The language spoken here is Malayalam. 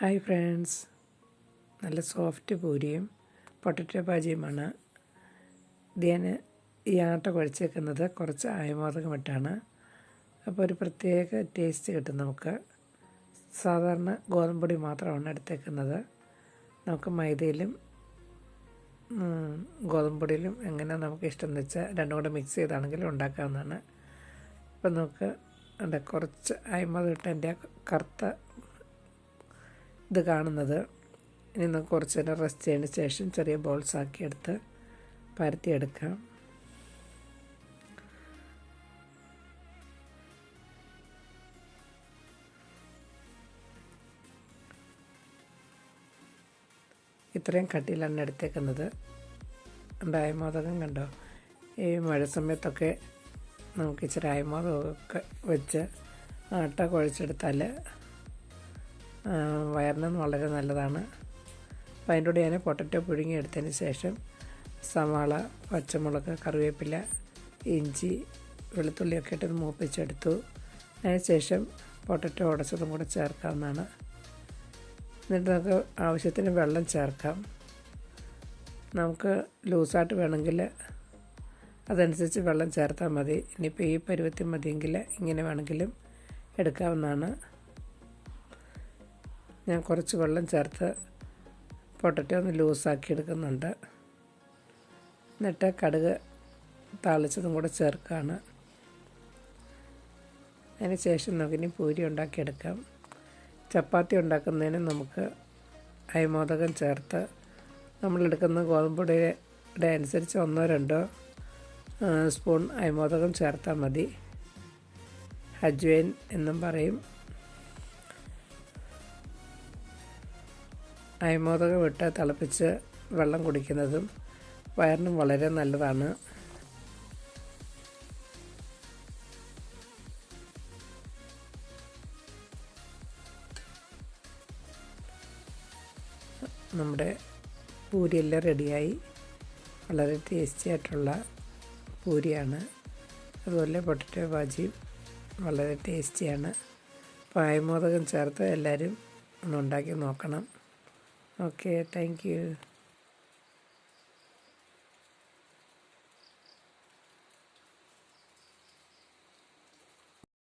Hi friends. നല്ല സോഫ്റ്റ് പൂരിയും പൊട്ടറ്റോ ഭാജിയുമാണ് ഞാൻ ഈ ആട്ട കുഴച്ചേക്കുന്നത് കുറച്ച് ആയമോദകം ഇട്ടാണ് അപ്പോൾ ഒരു പ്രത്യേക ടേസ്റ്റ് കിട്ടും നമുക്ക്. സാധാരണ ഗോതമ്പൊടി മാത്രമാണ് എടുത്തേക്കുന്നത്. നമുക്ക് മൈദയിലും ഗോതമ്പൊടിയിലും എങ്ങനെ നമുക്ക് ഇഷ്ടം എന്ന് വെച്ചാൽ രണ്ടും കൂടെ മിക്സ് ചെയ്താണെങ്കിൽ ഉണ്ടാക്കാവുന്നതാണ്. അപ്പോൾ നമുക്ക് കുറച്ച് അയമോദം ഇട്ട് എന്റെ കറുത്ത ഇത് കാണുന്നത്. ഇനി നമുക്ക് കുറച്ച് നേരം റെസ്റ്റ് ചെയ്യുന്ന ശേഷം ചെറിയ ബോൾസ് ആക്കി എടുത്ത് പരത്തിയെടുക്കാം. ഇത്രയും കട്ടിയിലാണ് എടുത്തേക്കുന്നത്. അയമോദകം കണ്ടോ? ഈ മഴ സമയത്തൊക്കെ നമുക്ക് ഇച്ചിരി അയമോദമൊക്കെ വെച്ച് ആട്ട കുഴച്ചെടുത്താൽ വയറിനും വളരെ നല്ലതാണ്. അപ്പോൾ അതിന്റെ കൂടെ ഞാൻ പൊട്ടറ്റോ പുഴുങ്ങി എടുത്തതിന് ശേഷം സവാള പച്ചമുളക് കറിവേപ്പില ഇഞ്ചി വെളുത്തുള്ളിയൊക്കെ ഇട്ട് മൂപ്പിച്ചെടുത്തു. അതിനുശേഷം പൊട്ടറ്റോ ഉടച്ചതും കൂടെ ചേർക്കാവുന്നതാണ്. എന്നിട്ട് നമുക്ക് ആവശ്യത്തിന് വെള്ളം ചേർക്കാം. നമുക്ക് ലൂസായിട്ട് വേണമെങ്കിൽ അതനുസരിച്ച് വെള്ളം ചേർത്താൽ മതി. ഇനിയിപ്പോൾ ഈ പരുവത്തിൽ മതിയെങ്കിൽ ഇങ്ങനെ വേണമെങ്കിലും എടുക്കാവുന്നതാണ്. ഞാൻ കുറച്ച് വെള്ളം ചേർത്ത് പൊട്ടറ്റോ ഒന്ന് ലൂസാക്കി എടുക്കുന്നുണ്ട്. എന്നിട്ട് കടുക് താളിച്ചതും കൂടെ ചേർക്കുകയാണ് അതിന് ശേഷം നമുക്കിനി പൂരി ഉണ്ടാക്കിയെടുക്കാം. ചപ്പാത്തി ഉണ്ടാക്കുന്നതിന് നമുക്ക് അയമോദകം ചേർത്ത് നമ്മളെടുക്കുന്ന ഗോതമ്പൊടിയുടെ അനുസരിച്ച് ഒന്നോ രണ്ടോ സ്പൂൺ അയമോദകം ചേർത്താൽ മതി. ഹജ്വൈൻ എന്നും പറയും. അയമോദകം ഇട്ട് തിളപ്പിച്ച് വെള്ളം കുടിക്കുന്നതും വയറിനും വളരെ നല്ലതാണ്. നമ്മുടെ പൂരിയെല്ലാം റെഡിയായി. വളരെ ടേസ്റ്റി ആയിട്ടുള്ള പൂരിയാണ്. അതുപോലെ പൊട്ടറ്റോ ഭാജിയും വളരെ ടേസ്റ്റിയാണ് പായമോദകം ചേർത്ത് എല്ലാവരും ഒന്ന് ഉണ്ടാക്കി നോക്കണം. Okay, thank you.